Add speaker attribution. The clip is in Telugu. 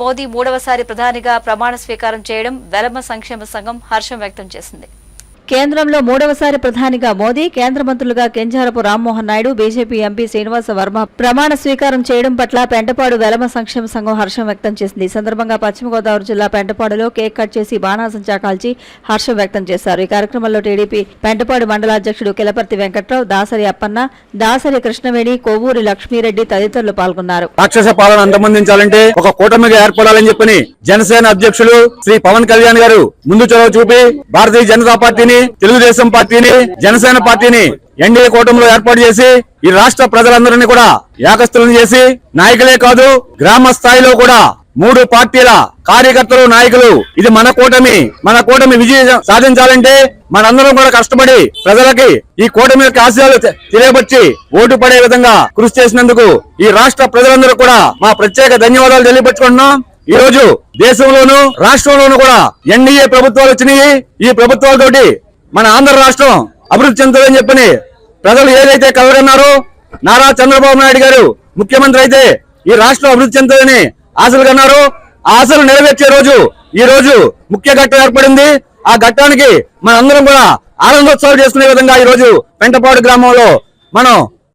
Speaker 1: మోదీ మూడవసారి ప్రధానిగా ప్రమాణ స్వీకారం చేయడం వెలమ సంక్షేమ సంఘం హర్షం వ్యక్తం చేసింది. కేంద్రంలో మూడవసారి ప్రధానిగా మోదీ కేంద్ర మంత్రులుగా కెంజారపు రామ్మోహన్ నాయుడు బీజేపీ ఎంపీ శ్రీనివాస వర్మ ప్రమాణ స్వీకారం చేయడం పట్ల పెంటపాడు వెలమ సంక్షేమ సంఘం హర్షం వ్యక్తం చేసింది. ఈ సందర్భంగా పశ్చిమ గోదావరి జిల్లా పెంటపాడులో కేక్ కట్ చేసి బాణాసంచా కాల్చి హర్షం వ్యక్తం చేశారు. ఈ కార్యక్రమంలో టీడీపీ పెంటపాడు మండలాధ్యక్షుడు కిలపర్తి వెంకట్రావు దాసరి అప్పన్న దాసరి కృష్ణవేణి కొవ్వూరి లక్ష్మీరెడ్డి తదితరులు పాల్గొన్నారు.
Speaker 2: రాక్షస పాలన అంతమొందించాలంటే ఒక కూటమిగా ఏర్పడాలని చెప్పని జనసేన అధ్యక్షులు శ్రీ పవన్ కళ్యాణ్ గారు ముందు చొరవ చూపి భారతీయ జనతా పార్టీని తెలుగుదేశం పార్టీని జనసేన పార్టీని ఎన్డీఏ కూటమిలో ఏర్పాటు చేసి ఈ రాష్ట్ర ప్రజలందరినీ కూడా ఏకస్తులను చేసి నాయకులే కాదు గ్రామ స్థాయిలో కూడా మూడు పార్టీల కార్యకర్తలు నాయకులు ఇది మన కూటమి మన కూటమి విజయం సాధించాలంటే మనందరం కూడా కష్టపడి ప్రజలకి ఈ కూటమి యొక్క ఆశయాలు తెలియపరిచి ఓటు పడే విధంగా కృషి చేసినందుకు ఈ రాష్ట్ర ప్రజలందరూ కూడా మా ప్రత్యేక ధన్యవాదాలు తెలియపరుచుకుంటున్నాం. ఈ రోజు దేశంలోను రాష్ట్రంలోను కూడా ఎన్డీఏ ప్రభుత్వాలు వచ్చినాయి. ఈ ప్రభుత్వాలతోటి మన ఆంధ్ర రాష్ట్రం అభివృద్ధి చెందుతుందని చెప్పని ప్రజలు ఏదైతే కలగన్నారో నారా చంద్రబాబు నాయుడు గారు ముఖ్యమంత్రి అయితే ఈ రాష్ట్రం అభివృద్ధి చెందుతుందని ఆశలు కన్నారు ఆ ఆశలు నెరవేర్చే రోజు ఈ రోజు ముఖ్య ఘట్టం ఏర్పడింది. ఆ ఘట్టానికి మనందరం కూడా ఆనందోత్సవాలు చేసుకునే విధంగా ఈ రోజు పెంటపాడు గ్రామంలో మనం